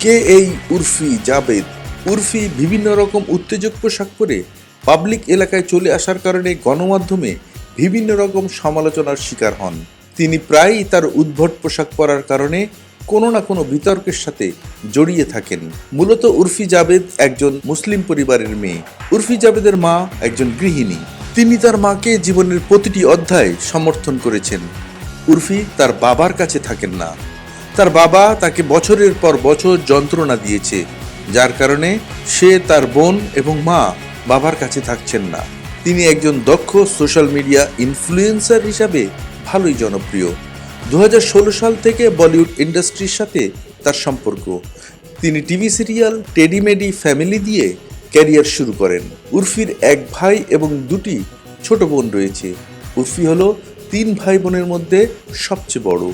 কে এই উর্ফি জাবেদ? উর্ফি বিভিন্ন রকম উত্তেজক পোশাক পরে পাবলিক এলাকায় চলে আসার কারণে গণমাধ্যমে বিভিন্ন রকম সমালোচনার শিকার হন। তিনি প্রায়ই তার উদ্ভট পোশাক পরার কারণে কোনো না কোনো বিতর্কের সাথে জড়িয়ে থাকেন। মূলত উর্ফি জাবেদ একজন মুসলিম পরিবারের মেয়ে। উর্ফি জাবেদের মা একজন গৃহিণী। তিনি তার মাকে জীবনের প্রতিটি অধ্যায় সমর্থন করেছেন। উর্ফি তার বাবার কাছে থাকেন না। তার বাবা তাকে বছরের পর বছর যন্ত্রণা দিয়েছে, যার কারণে সে তার বোন এবং মা বাবার কাছে থাকছেন না। তিনি একজন দক্ষ সোশ্যাল মিডিয়া ইনফ্লুয়েন্সার হিসাবে ভালোই জনপ্রিয়। দু হাজার ষোলো সাল থেকে বলিউড ইন্ডাস্ট্রির সাথে তার সম্পর্ক। তিনি টিভি সিরিয়াল টেডিমেডি ফ্যামিলি দিয়ে ক্যারিয়ার শুরু করেন। উর্ফির এক ভাই এবং দুটি ছোট বোন রয়েছে। উর্ফি হলো তিন ভাই বোনের মধ্যে সবচেয়ে বড়।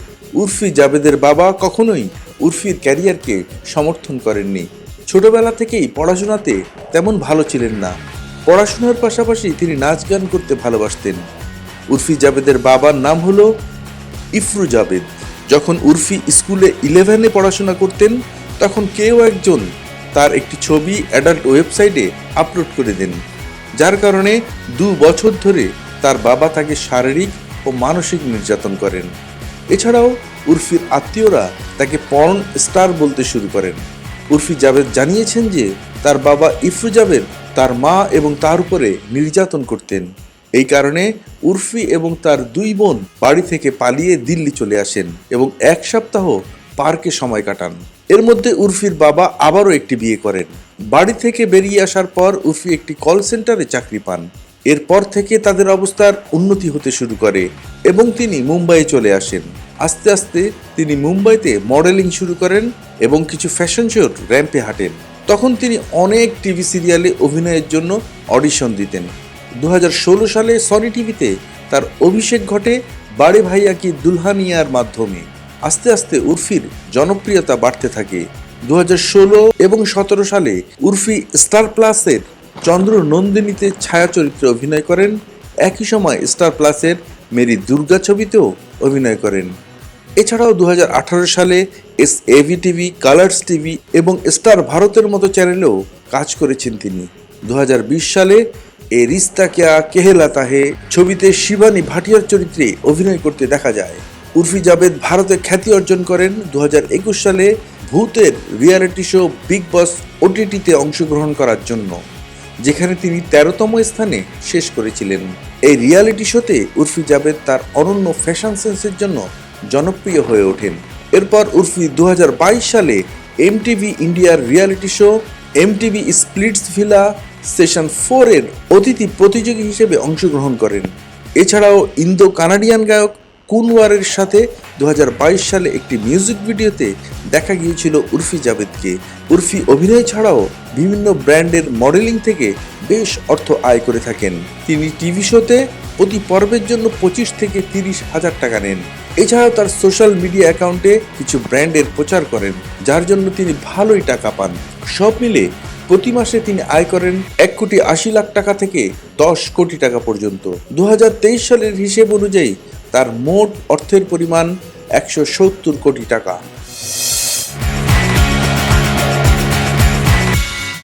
উর্ফি জাবেদের বাবা কখনোই উর্ফির ক্যারিয়ারকে সমর্থন করেননি। ছোটবেলা থেকেই পড়াশোনাতে তেমন ভালো ছিলেন না। পড়াশোনার পাশাপাশি তিনি নাচ গান করতে ভালোবাসতেন। উর্ফি জাবেদের বাবার নাম হলো ইফরু জাবেদ। যখন উর্ফি স্কুলে ইলেভেনে পড়াশোনা করতেন, তখন কেউ একজন তার একটি ছবি অ্যাডাল্ট ওয়েবসাইটে আপলোড করে দেন, যার কারণে দু বছর ধরে তার বাবা তাকে শারীরিক ও মানসিক নির্যাতন করেন। এছাড়াও উর্ফির আত্মীয়রা তাকে পর্ন স্টার বলতে শুরু করেন। উর্ফি জাবেদ জানিয়েছেন যে, তার বাবা ইফরু জাবেদ তার মা এবং তার উপরে নির্যাতন করতেন। এই কারণে উর্ফি এবং তার দুই বোন বাড়ি থেকে পালিয়ে দিল্লি চলে আসেন এবং এক সপ্তাহ পার্কে সময় কাটান। এর মধ্যে উর্ফির বাবা আবারও একটি বিয়ে করেন। বাড়ি থেকে বেরিয়ে আসার পর উর্ফি একটি কল সেন্টারে চাকরি পান। এরপর থেকে তাদের অবস্থার উন্নতি হতে শুরু করে এবং তিনি মুম্বাইয়ে চলে আসেন। আস্তে আস্তে তিনি মুম্বাইতে মডেলিং শুরু করেন এবং কিছু ফ্যাশন শোর র্যাম্পে হাঁটেন। তখন তিনি অনেক টিভি সিরিয়ালে অভিনয়ের জন্য অডিশন দিতেন। দু হাজার ষোলো সালে সনি টিভিতে তার অভিষেক ঘটে বাড়ে ভাইয়া কি দুলহানিয়ার মাধ্যমে। আস্তে আস্তে উর্ফির জনপ্রিয়তা বাড়তে থাকে। দু হাজার ষোলো এবং সতেরো সালে উর্ফি স্টার প্লাসের চন্দ্র নন্দিনীতে ছায়া চরিত্রে অভিনয় করেন, একই সময় স্টার প্লাসের মেরি দুর্গা ছবিতেও অভিনয় করেন। এছাড়াও দু হাজার আঠারো সালে S AV TV, Colors TV এবং স্টার ভারতের মতো চ্যানেলেও কাজ করেছেন তিনি। দু হাজার বিশ সালে এ রিস্তা কেয়া কেহেলাতা হে ছবিতে শিবানী ভাটিয়ার চরিত্রে অভিনয় করতে দেখা যায়। উর্ফি জাবেদ ভারতে খ্যাতি অর্জন করেন। দু হাজার একুশ সালে ভূতের রিয়ালিটি শো বিগ বস ওটিটিতে অংশগ্রহণ করার জন্য। যেখানে তিনি তেরোতম স্থানে শেষ করেছিলেন। এই রিয়ালিটি শোতে উর্ফি জাবেদ তার অনন্য ফ্যাশন সেন্সের জন্য জনপ্রিয় হয়ে ওঠেন। এরপর উর্ফি দু হাজার বাইশ সালে এমটিভি ইন্ডিয়ার reality show MTV Splitsvilla season ফোরের অতিথি প্রতিযোগী হিসেবে অংশগ্রহণ করেন। এছাড়াও ইন্দো কানাডিয়ান গায়ক কুনওয়ারের সাথে দুই হাজার বাইশ সালে একটি মিউজিক ভিডিওতে দেখা গিয়েছিল উর্ফি জাবেদকে। উর্ফি অভিনয় ছাড়াও বিভিন্ন ব্র্যান্ডের মডেলিং থেকে বেশ অর্থ আয় করে থাকেন। তিনি টিভি শোতে প্রতি পর্বের জন্য পঁচিশ থেকে তিরিশ হাজার টাকা নেন। এছাড়াও তার সোশ্যাল মিডিয়া অ্যাকাউন্টে কিছু ব্র্যান্ডের প্রচার করেন, যার জন্য তিনি ভালোই টাকা পান। সব মিলে প্রতি মাসে তিনি আয় করেন এক কোটি আশি লাখ টাকা থেকে দশ কোটি টাকা পর্যন্ত। দু হাজার তেইশ সালের হিসেব অনুযায়ী তার মোট অর্থের পরিমাণ একশো সত্তর কোটি টাকা।